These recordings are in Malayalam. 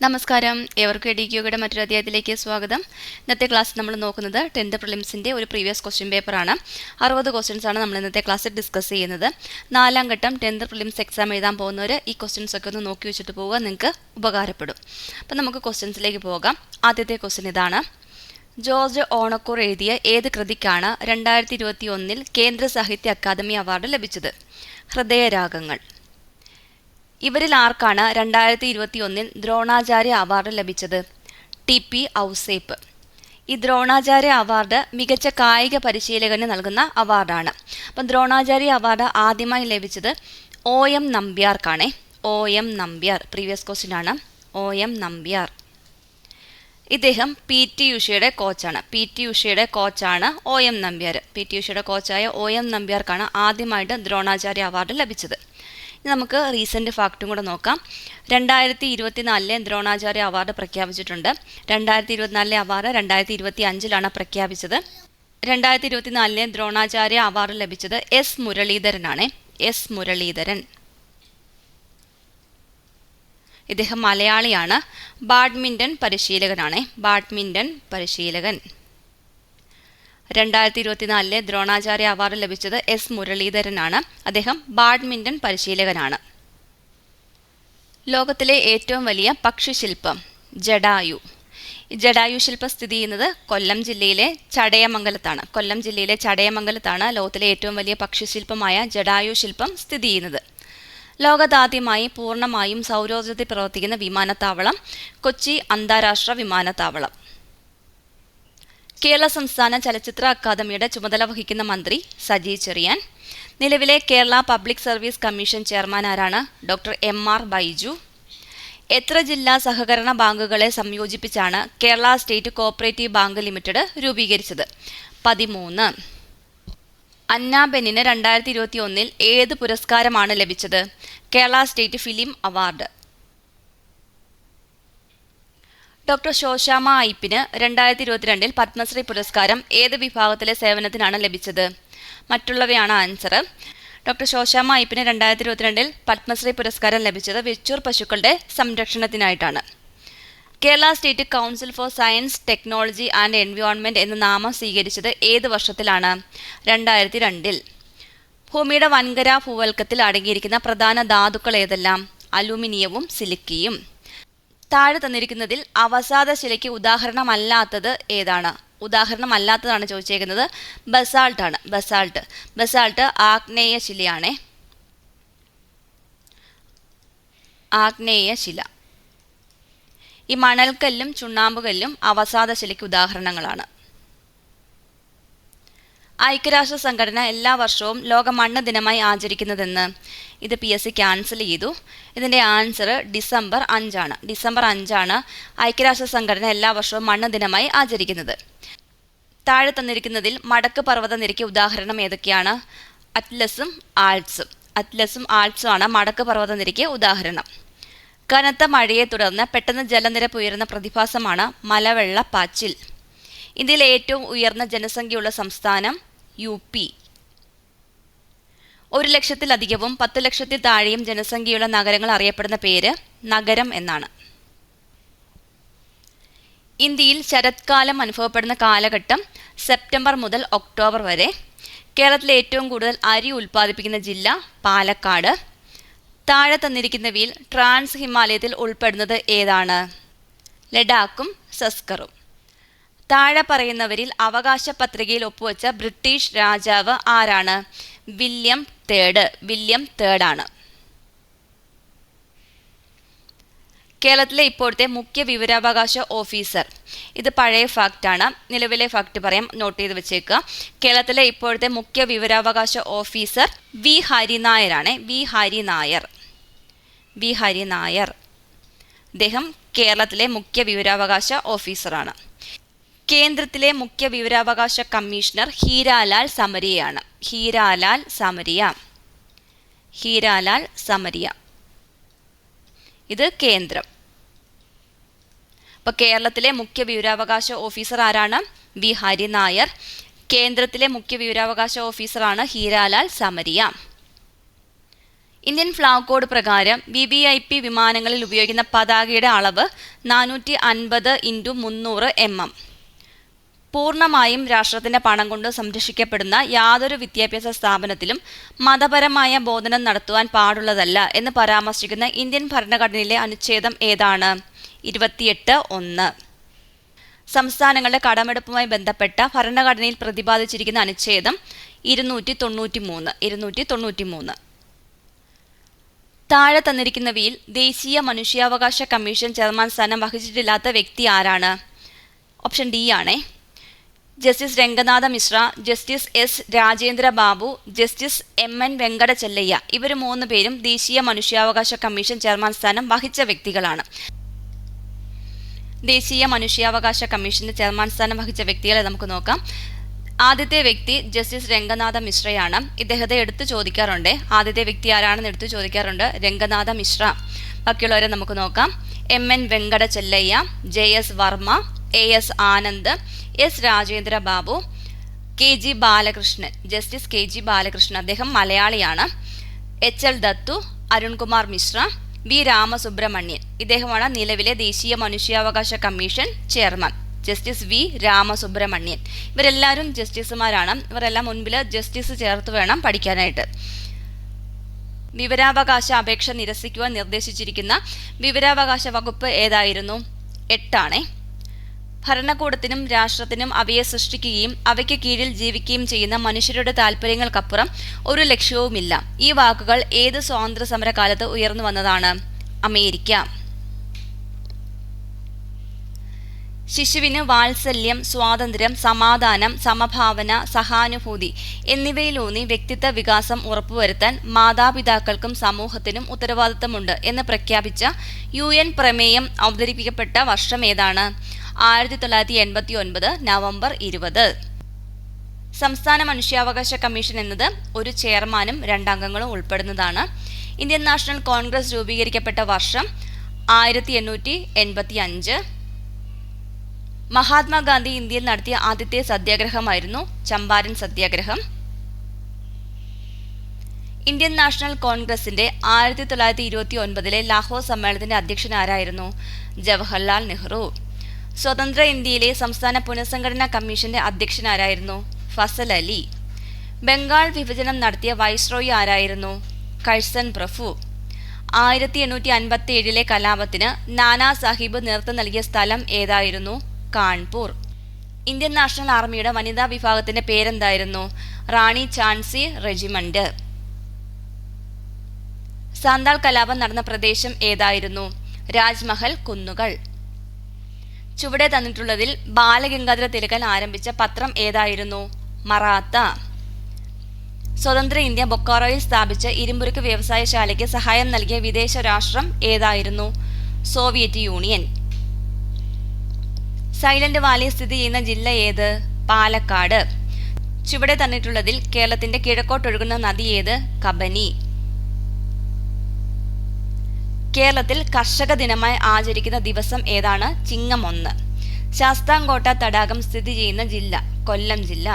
നമസ്കാരം. ഏവർക്കും എഡിക്യൂയുടെ മറ്റൊരു അധ്യായത്തിലേക്ക് സ്വാഗതം. ഇന്നത്തെ ക്ലാസ് നമ്മൾ നോക്കുന്നത് ടെൻത്ത് പ്രിലിംസിന്റെ ഒരു പ്രീവിയസ് ക്വസ്റ്റ്യൻ പേപ്പറാണ് അറുപത് ക്വസ്റ്റ്യൻസ് ആണ് നമ്മൾ ഇന്നത്തെ ക്ലാസ്സിൽ ഡിസ്കസ് ചെയ്യുന്നത്. നാലാം ഘട്ടം ടെൻത്ത് പ്രിലിംസ് എക്സാം എഴുതാൻ പോകുന്നവർ ഈ ക്വസ്റ്റ്യൻസ് ഒക്കെ ഒന്ന് നോക്കി വെച്ചിട്ട് പോവുക. നിങ്ങൾക്ക് ഉപകാരപ്പെടും. അപ്പം നമുക്ക് ക്വസ്റ്റ്യൻസിലേക്ക് പോകാം. ആദ്യത്തെ ക്വസ്റ്റ്യൻ ഇതാണ്. ജോർജ് ഓണക്കൂർ എഴുതിയ ഏത് കൃതിക്കാണ് രണ്ടായിരത്തി ഇരുപത്തി ഒന്നിൽ കേന്ദ്ര സാഹിത്യ അക്കാദമി അവാർഡ് ലഭിച്ചത്? ഹൃദയരാഗങ്ങൾ. ഇവരിൽ ആർക്കാണ് രണ്ടായിരത്തി ഇരുപത്തി ഒന്നിൽ ദ്രോണാചാര്യ അവാർഡ് ലഭിച്ചത്? T P Ouseph. ഈ ദ്രോണാചാര്യ അവാർഡ് മികച്ച കായിക പരിശീലകന് നൽകുന്ന അവാർഡാണ്. അപ്പം ദ്രോണാചാര്യ അവാർഡ് ആദ്യമായി ലഭിച്ചത് O M നമ്പ്യാർക്കാണേ. O M Nambiar previous question ആണ് ഒ എം നമ്പ്യാർ. ഇദ്ദേഹം പി ടി ഉഷയുടെ കോച്ചാണ്. പി ടി ഉഷയുടെ കോച്ചാണ് O M Nambiar. P T ഉഷയുടെ കോച്ചായ ഒ എം നമ്പ്യാർക്കാണ് ആദ്യമായിട്ട് ദ്രോണാചാര്യ അവാർഡ് ലഭിച്ചത്. നമുക്ക് റീസെന്റ് ഫാക്റ്റും കൂടെ നോക്കാം. രണ്ടായിരത്തി ഇരുപത്തിനാലിലെ ദ്രോണാചാര്യ അവാർഡ് പ്രഖ്യാപിച്ചിട്ടുണ്ട്. രണ്ടായിരത്തി ഇരുപത്തിനാലിലെ അവാർഡ് രണ്ടായിരത്തി ഇരുപത്തി അഞ്ചിലാണ് പ്രഖ്യാപിച്ചത്. രണ്ടായിരത്തി ഇരുപത്തിനാലിലെ ദ്രോണാചാര്യ അവാർഡ് ലഭിച്ചത് എസ് മുരളീധരനാണ്. എസ് മുരളീധരൻ. ഇദ്ദേഹം മലയാളിയാണ്. ബാഡ്മിന്റൺ പരിശീലകനാണ്. ബാഡ്മിന്റൺ പരിശീലകൻ. രണ്ടായിരത്തി ഇരുപത്തിനാലിലെ ദ്രോണാചാര്യ അവാർഡ് ലഭിച്ചത് എസ് മുരളീധരനാണ്. അദ്ദേഹം ബാഡ്മിന്റൺ പരിശീലകനാണ്. ലോകത്തിലെ ഏറ്റവും വലിയ പക്ഷിശില്പം ജഡായു. ജഡായു ശില്പം സ്ഥിതി ചെയ്യുന്നത് കൊല്ലം ജില്ലയിലെ ചടയമംഗലത്താണ്. കൊല്ലം ജില്ലയിലെ ചടയമംഗലത്താണ് ലോകത്തിലെ ഏറ്റവും വലിയ പക്ഷിശില്പമായ ജഡായു ശില്പം സ്ഥിതി ചെയ്യുന്നത്. ലോകത്താദ്യമായി പൂർണമായും സൗരോർജത്തിൽ പ്രവർത്തിക്കുന്ന വിമാനത്താവളം കൊച്ചി അന്താരാഷ്ട്ര വിമാനത്താവളം. കേരള സംസ്ഥാന ചലച്ചിത്ര അക്കാദമിയുടെ ചുമതല വഹിക്കുന്ന മന്ത്രി സജി ചെറിയാൻ. നിലവിലെ Kerala public service commission chairman ആരാണ്? Doctor M R Baiju. എത്ര ജില്ലാ സഹകരണ ബാങ്കുകളെ സംയോജിപ്പിച്ചാണ് Kerala state cooperative bank limited രൂപീകരിച്ചത്? പതിമൂന്ന്. അന്നാബെന്നിന് രണ്ടായിരത്തി ഇരുപത്തി ഒന്നിൽ ഏത് പുരസ്കാരമാണ് ലഭിച്ചത്? Kerala state film award. Doctor Shoshamma ഐപ്പിന് രണ്ടായിരത്തി ഇരുപത്തിരണ്ടിൽ പത്മശ്രീ പുരസ്കാരം ഏത് വിഭാഗത്തിലെ സേവനത്തിനാണ് ലഭിച്ചത്? മറ്റുള്ളവയാണ് ആൻസർ ഡോക്ടർ ശോശാമ ഐപ്പിന് രണ്ടായിരത്തി ഇരുപത്തിരണ്ടിൽ പത്മശ്രീ പുരസ്കാരം ലഭിച്ചത് വെച്ചൂർ പശുക്കളുടെ സംരക്ഷണത്തിനായിട്ടാണ്. Kerala state council for science technology and environment എന്ന നാമം സ്വീകരിച്ചത് ഏത് വർഷത്തിലാണ്? രണ്ടായിരത്തി രണ്ടിൽ ഭൂമിയുടെ വൻകര ഭൂവൽക്കത്തിൽ അടങ്ങിയിരിക്കുന്ന പ്രധാന ധാതുക്കൾ ഏതെല്ലാം? അലുമിനിയവും സിലിക്കിയും. താഴെ തന്നിരിക്കുന്നതിൽ അവസാദ ശിലയ്ക്ക് ഉദാഹരണമല്ലാത്തത് ഏതാണ്? ഉദാഹരണമല്ലാത്തതാണ് ചോദിച്ചേക്കുന്നത്. ബസാൾട്ട് ആണ്. ബസാൾട്ട്. ബസാൾട്ട് ആഗ്നേയ ശിലയാണേ. ആഗ്നേയ ശില. ഈ മണൽക്കല്ലും ചുണ്ണാമ്പുകല്ലും അവസാദ ശിലയ്ക്ക് ഉദാഹരണങ്ങളാണ്. ഐക്യരാഷ്ട്ര സംഘടന എല്ലാ വർഷവും ലോക മണ്ണ് ദിനമായി ആചരിക്കുന്നതെന്ന് ഇത് പി എസ് സി ക്യാൻസൽ ചെയ്തു. ഇതിന്റെ ആൻസർ ഡിസംബർ അഞ്ചാണ്. ഡിസംബർ അഞ്ചാണ് ഐക്യരാഷ്ട്ര സംഘടന എല്ലാ വർഷവും മണ്ണ് ദിനമായി ആചരിക്കുന്നത്. താഴെ തന്നിരിക്കുന്നതിൽ മടക്ക് പർവത നിരയ്ക്ക് ഉദാഹരണം ഏതൊക്കെയാണ്? അറ്റ്ലസും ആൾസും അറ്റ്ലസും ആൾസും ആണ് മടക്ക് പർവത നിരയ്ക്ക് ഉദാഹരണം. കനത്ത മഴയെ തുടർന്ന് പെട്ടെന്ന് ജലനിരപ്പ് ഉയരുന്ന പ്രതിഭാസമാണ് മലവെള്ള പാച്ചിൽ. ഇന്ത്യയിലെ ഏറ്റവും ഉയർന്ന ജനസംഖ്യയുള്ള സംസ്ഥാനം യു പി. ഒരു ലക്ഷത്തിലധികവും പത്ത് ലക്ഷത്തിൽ താഴെയും ജനസംഖ്യയുള്ള നഗരങ്ങൾ അറിയപ്പെടുന്ന പേര് നഗരം എന്നാണ്. ഇന്ത്യയിൽ ശരത്കാലം അനുഭവപ്പെടുന്ന കാലഘട്ടം സെപ്റ്റംബർ മുതൽ ഒക്ടോബർ വരെ കേരളത്തിലെ ഏറ്റവും കൂടുതൽ അരി ഉൽപ്പാദിപ്പിക്കുന്ന ജില്ല പാലക്കാട്. താഴെ തന്നിരിക്കുന്നവയിൽ ട്രാൻസ് ഹിമാലയത്തിൽ ഉൾപ്പെടുന്നത് ഏതാണ്? ലഡാക്കും സസ്കറും. താഴെ പറയുന്നവരിൽ അവകാശ പത്രികയിൽ ഒപ്പുവെച്ച ബ്രിട്ടീഷ് രാജാവ് ആരാണ്? William third. വില്യം തേർഡാണ്. കേരളത്തിലെ ഇപ്പോഴത്തെ മുഖ്യ വിവരാവകാശ ഓഫീസർ. ഇത് പഴയ ഫാക്റ്റാണ് നിലവിലെ ഫാക്റ്റ് പറയാം. നോട്ട് ചെയ്ത് വെച്ചേക്കുക. കേരളത്തിലെ ഇപ്പോഴത്തെ മുഖ്യ വിവരാവകാശ ഓഫീസർ വി ഹരിനായരാണ് വി ഹരിനായർ വി ഹരിനായർ അദ്ദേഹം കേരളത്തിലെ മുഖ്യ വിവരാവകാശ ഓഫീസറാണ്. കേന്ദ്രത്തിലെ മുഖ്യ വിവരാവകാശ കമ്മീഷണർ ഹീരാലാൽ സമരിയയാണ്. ഹീരാലാൽ സമരിയ. ഹീരാലാൽ സമരിയ. ഇത് കേന്ദ്രം. അപ്പോൾ കേരളത്തിലെ മുഖ്യ വിവരാവകാശ ഓഫീസർ ആരാണ്? വി ഹരിനായർ കേന്ദ്രത്തിലെ മുഖ്യ വിവരാവകാശ ഓഫീസറാണ് Heeralal Samariya. Indian flag code പ്രകാരം വി വി ഐ പി വിമാനങ്ങളിൽ ഉപയോഗിക്കുന്ന പതാകയുടെ അളവ് നാനൂറ്റി അൻപത് ഇന്റു മുന്നൂറ് എം എം. പൂർണമായും രാഷ്ട്രത്തിന്റെ പണം കൊണ്ട് സംരക്ഷിക്കപ്പെടുന്ന യാതൊരു വിദ്യാഭ്യാസ സ്ഥാപനത്തിലും മതപരമായ ബോധനം നടത്തുവാൻ പാടുള്ളതല്ല എന്ന് പരാമർശിക്കുന്ന ഇന്ത്യൻ ഭരണഘടനയിലെ അനുച്ഛേദം ഏതാണ്? ഇരുപത്തിയെട്ട് ഒന്ന്. സംസ്ഥാനങ്ങളുടെ കടമെടുപ്പുമായി ബന്ധപ്പെട്ട ഭരണഘടനയിൽ പ്രതിപാദിച്ചിരിക്കുന്ന അനുച്ഛേദം ഇരുന്നൂറ്റി തൊണ്ണൂറ്റി മൂന്ന് ഇരുന്നൂറ്റി തൊണ്ണൂറ്റി മൂന്ന് താഴെ തന്നിരിക്കുന്നവയിൽ ദേശീയ മനുഷ്യാവകാശ കമ്മീഷൻ ചെയർമാൻ സ്ഥാനം വഹിച്ചിട്ടില്ലാത്ത വ്യക്തി ആരാണ്? ഓപ്ഷൻ ഡി ആണേ. Justice Ranganath Mishra justice S Rajendra Babu justice M N Venkatachaliah. ഇവർ മൂന്ന് പേരും ദേശീയ മനുഷ്യാവകാശ കമ്മീഷൻ ചെയർമാൻ സ്ഥാനം വഹിച്ച വ്യക്തികളാണ്. ദേശീയ മനുഷ്യാവകാശ കമ്മീഷന്റെ ചെയർമാൻ സ്ഥാനം വഹിച്ച വ്യക്തികളെ നമുക്ക് നോക്കാം. ആദ്യത്തെ വ്യക്തി ജസ്റ്റിസ് രംഗനാഥ മിശ്രയാണ്. ഇദ്ദേഹത്തെ എടുത്തു ചോദിക്കാറുണ്ട്. ആദ്യത്തെ വ്യക്തി ആരാണെന്ന് എടുത്തു ചോദിക്കാറുണ്ട്. രംഗനാഥ മിശ്ര. ബാക്കിയുള്ളവരെ നമുക്ക് നോക്കാം. M N Venkatachaliah J S Verma A S Anand S Rajendra Babu K G Balakrishnan justice K G Balakrishnan അദ്ദേഹം മലയാളിയാണ്. H L Dattu Arun Kumar Mishra V Ramasubramanian ഇദ്ദേഹമാണ് നിലവിലെ ദേശീയ മനുഷ്യാവകാശ commission chairman. Justice V Ramasubramanian ഇവരെല്ലാവരും ജസ്റ്റിസുമാരാണ് ഇവരെല്ലാം മുൻപിൽ ജസ്റ്റിസ് ചേർത്ത് വേണം പഠിക്കാനായിട്ട്. വിവരാവകാശ അപേക്ഷ നിരസിക്കുവാൻ നിർദ്ദേശിച്ചിരിക്കുന്ന വിവരാവകാശ വകുപ്പ് ഏതായിരുന്നു? എട്ടാണേ. ഭരണകൂടത്തിനും രാഷ്ട്രത്തിനും അവയെ സൃഷ്ടിക്കുകയും അവയ്ക്ക് കീഴിൽ ജീവിക്കുകയും ചെയ്യുന്ന മനുഷ്യരുടെ താല്പര്യങ്ങൾക്കപ്പുറം ഒരു ലക്ഷ്യവുമില്ല. ഈ വാക്കുകൾ ഏത് സ്വാതന്ത്ര്യ സമരകാലത്ത് ഉയർന്നു വന്നതാണ്? അമേരിക്ക. ശിശുവിന് വാത്സല്യം സ്വാതന്ത്ര്യം സമാധാനം സമഭാവന സഹാനുഭൂതി എന്നിവയിലൂന്നി വ്യക്തിത്വ വികാസം ഉറപ്പുവരുത്താൻ മാതാപിതാക്കൾക്കും സമൂഹത്തിനും ഉത്തരവാദിത്തമുണ്ട് എന്ന് പ്രഖ്യാപിച്ച യു എൻ പ്രമേയം അവതരിപ്പിക്കപ്പെട്ട വർഷം ഏതാണ്? ആയിരത്തി തൊള്ളായിരത്തി എൺപത്തി ഒൻപത് നവംബർ ഇരുപത്. സംസ്ഥാന മനുഷ്യാവകാശ കമ്മീഷൻ എന്നത് ഒരു ചെയർമാനും രണ്ടംഗങ്ങളും ഉൾപ്പെടുന്നതാണ്. ഇന്ത്യൻ നാഷണൽ കോൺഗ്രസ് രൂപീകരിക്കപ്പെട്ട വർഷം ആയിരത്തി എണ്ണൂറ്റി എൺപത്തി അഞ്ച് മഹാത്മാഗാന്ധി ഇന്ത്യയിൽ നടത്തിയ ആദ്യത്തെ സത്യാഗ്രഹമായിരുന്നു ചമ്പാരൻ സത്യാഗ്രഹം. ഇന്ത്യൻ നാഷണൽ കോൺഗ്രസിന്റെ ആയിരത്തി തൊള്ളായിരത്തി ഇരുപത്തി ഒൻപതിലെ ലാഹോർ സമ്മേളനത്തിന്റെ അധ്യക്ഷൻ ആരായിരുന്നു? ജവഹർലാൽ നെഹ്റു. സ്വതന്ത്ര ഇന്ത്യയിലെ സംസ്ഥാന പുനഃസംഘടനാ കമ്മീഷന്റെ അധ്യക്ഷനാരായിരുന്നു ഫസൽ അലി. ബംഗാൾ വിഭജനം നടത്തിയ വൈസ്രോയി ആരായിരുന്നു? കഴ്സൻ പ്രഫു ആയിരത്തി എണ്ണൂറ്റി അൻപത്തി ഏഴിലെ കലാപത്തിന് നാനാ സാഹിബ് നേതൃത്വം നൽകിയ സ്ഥലം ഏതായിരുന്നു? കാൺപൂർ. ഇന്ത്യൻ നാഷണൽ ആർമിയുടെ വനിതാ വിഭാഗത്തിന്റെ പേരെന്തായിരുന്നു? റാണി ചാൻസി റെജിമെന്റ് സാന്താൾ കലാപം നടന്ന പ്രദേശം ഏതായിരുന്നു? രാജ്മഹൽ കുന്നുകൾ. ചുവടെ തന്നിട്ടുള്ളതിൽ ബാലഗംഗാധര തിലകൻ ആരംഭിച്ച പത്രം ഏതായിരുന്നു? മറാത്ത. സ്വതന്ത്ര ഇന്ത്യ ബൊക്കാറോയിൽ സ്ഥാപിച്ച ഇരുമ്പുരുക്ക് വ്യവസായശാലയ്ക്ക് സഹായം നൽകിയ വിദേശ രാഷ്ട്രം ഏതായിരുന്നു? Soviet union. സൈലന്റ് വാലി സ്ഥിതി ചെയ്യുന്ന ജില്ല ഏത്? പാലക്കാട്. ചുവടെ തന്നിട്ടുള്ളതിൽ കേരളത്തിന്റെ കിഴക്കോട്ടൊഴുകുന്ന നദി ഏത്? കബനി. കേരളത്തിൽ കർഷക ദിനമായി ആചരിക്കുന്ന ദിവസം ഏതാണ്? ചിങ്ങം ഒന്ന്. ശാസ്താംകോട്ട തടാകം സ്ഥിതി ചെയ്യുന്ന ജില്ല കൊല്ലം ജില്ല.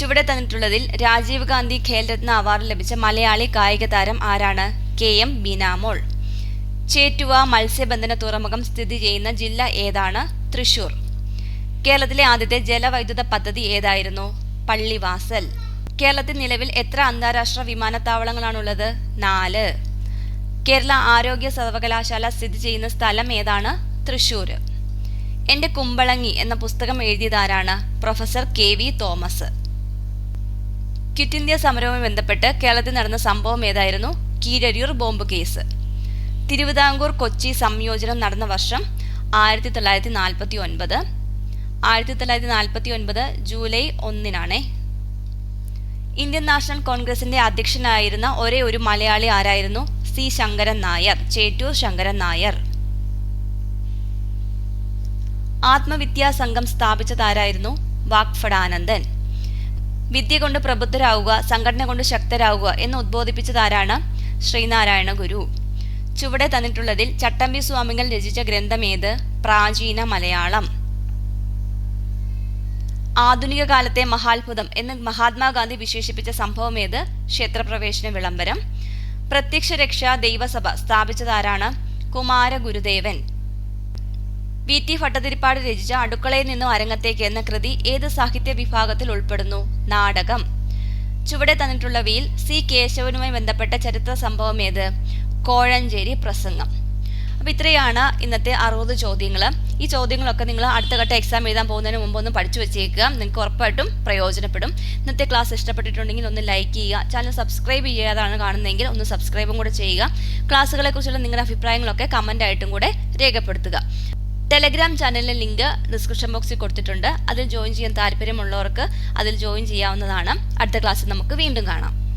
ചുവടെ തന്നിട്ടുള്ളതിൽ രാജീവ് ഗാന്ധി ഖേൽരത്ന അവാർഡ് ലഭിച്ച മലയാളി കായിക താരം ആരാണ്? K M Beenamol. ചേറ്റുവ മത്സ്യബന്ധന തുറമുഖം സ്ഥിതി ചെയ്യുന്ന ജില്ല ഏതാണ്? തൃശൂർ. കേരളത്തിലെ ആദ്യത്തെ ജലവൈദ്യുത പദ്ധതി ഏതായിരുന്നു? പള്ളിവാസൽ. കേരളത്തിൽ നിലവിൽ എത്ര അന്താരാഷ്ട്ര വിമാനത്താവളങ്ങളാണുള്ളത്? നാല്. കേരള ആരോഗ്യ സർവകലാശാല സ്ഥിതി ചെയ്യുന്ന സ്ഥലം ഏതാണ്? തൃശൂർ എന്റെ കുമ്പളങ്ങി എന്ന പുസ്തകം എഴുതിയതാരാണ്? Professor K V Thomas. Quit India സമരവുമായി ബന്ധപ്പെട്ട് കേരളത്തിൽ നടന്ന സംഭവം ഏതായിരുന്നു? Keezhariyur bomb case. Thiruvithamkoor Kochi സംയോജനം നടന്ന വർഷം ആയിരത്തി തൊള്ളായിരത്തി നാൽപ്പത്തി ഒൻപത്. ആയിരത്തി തൊള്ളായിരത്തി നാൽപ്പത്തി ഒൻപത് ജൂലൈ ഒന്നിനാണേ ഇന്ത്യൻ നാഷണൽ കോൺഗ്രസിന്റെ അധ്യക്ഷനായിരുന്ന ഒരേ ഒരു മലയാളി ആരായിരുന്നു? സി ശങ്കരൻ നായർ ചേറ്റൂർ ശങ്കരൻ നായർ. ആത്മവിദ്യാ സംഘം സ്ഥാപിച്ചതാരായിരുന്നു വാക്ഫടാനന്ദൻ വിദ്യ കൊണ്ട് പ്രബുദ്ധരാവുക സംഘടന കൊണ്ട് ശക്തരാവുക എന്ന് ഉദ്ബോധിപ്പിച്ചതാരാണ് ശ്രീനാരായണ ഗുരു. ചുവടെ തന്നിട്ടുള്ളതിൽ ചട്ടമ്പി സ്വാമികൾ രചിച്ച ഗ്രന്ഥം ഏത്? പ്രാചീന മലയാളം. ആധുനിക കാലത്തെ മഹാത്ഭുതം എന്ന് മഹാത്മാഗാന്ധി വിശേഷിപ്പിച്ച സംഭവം ഏത്? ക്ഷേത്രപ്രവേശന വിളംബരം. പ്രത്യക്ഷ രക്ഷാ ദൈവസഭ സ്ഥാപിച്ചതാരാണ്? കുമാരഗുരുദേവൻ വി ടി ഭട്ടതിരിപ്പാട് രചിച്ച അടുക്കളയിൽ നിന്നും അരങ്ങത്തേക്ക് എന്ന കൃതി ഏത് സാഹിത്യ വിഭാഗത്തിൽ ഉൾപ്പെടുന്നു? നാടകം. ചുവടെ തന്നിട്ടുള്ളവയിൽ സി കേശവനുമായി ബന്ധപ്പെട്ട ചരിത്ര സംഭവം ഏത്? കോഴഞ്ചേരി പ്രസംഗം. അപ്പോൾ ഇത്രയാണ് ഇന്നത്തെ അറുപത് ചോദ്യങ്ങൾ ഈ ചോദ്യങ്ങളൊക്കെ നിങ്ങൾ അടുത്ത ഘട്ട എക്സാം എഴുതാൻ പോകുന്നതിന് മുമ്പ് ഒന്ന് പഠിച്ചു വെച്ചേക്കുക. നിങ്ങൾക്ക് ഉറപ്പായിട്ടും പ്രയോജനപ്പെടും. ഇന്നത്തെ ക്ലാസ് ഇഷ്ടപ്പെട്ടിട്ടുണ്ടെങ്കിൽ ഒന്ന് ലൈക്ക് ചെയ്യുക. ചാനൽ സബ്സ്ക്രൈബ് ചെയ്യാതാണ് കാണുന്നതെങ്കിൽ ഒന്ന് സബ്സ്ക്രൈബും കൂടെ ചെയ്യുക. ക്ലാസ്സുകളെ കുറിച്ചുള്ള നിങ്ങളുടെ അഭിപ്രായങ്ങളൊക്കെ കമന്റ് ആയിട്ടും കൂടെ രേഖപ്പെടുത്തുക. ടെലഗ്രാം ചാനലിലെ ലിങ്ക് ഡിസ്ക്രിപ്ഷൻ ബോക്സിൽ കൊടുത്തിട്ടുണ്ട്. അതിൽ ജോയിൻ ചെയ്യാൻ താല്പര്യമുള്ളവർക്ക് അതിൽ ജോയിൻ ചെയ്യാവുന്നതാണ്. അടുത്ത ക്ലാസ്സിൽ നമുക്ക് വീണ്ടും കാണാം.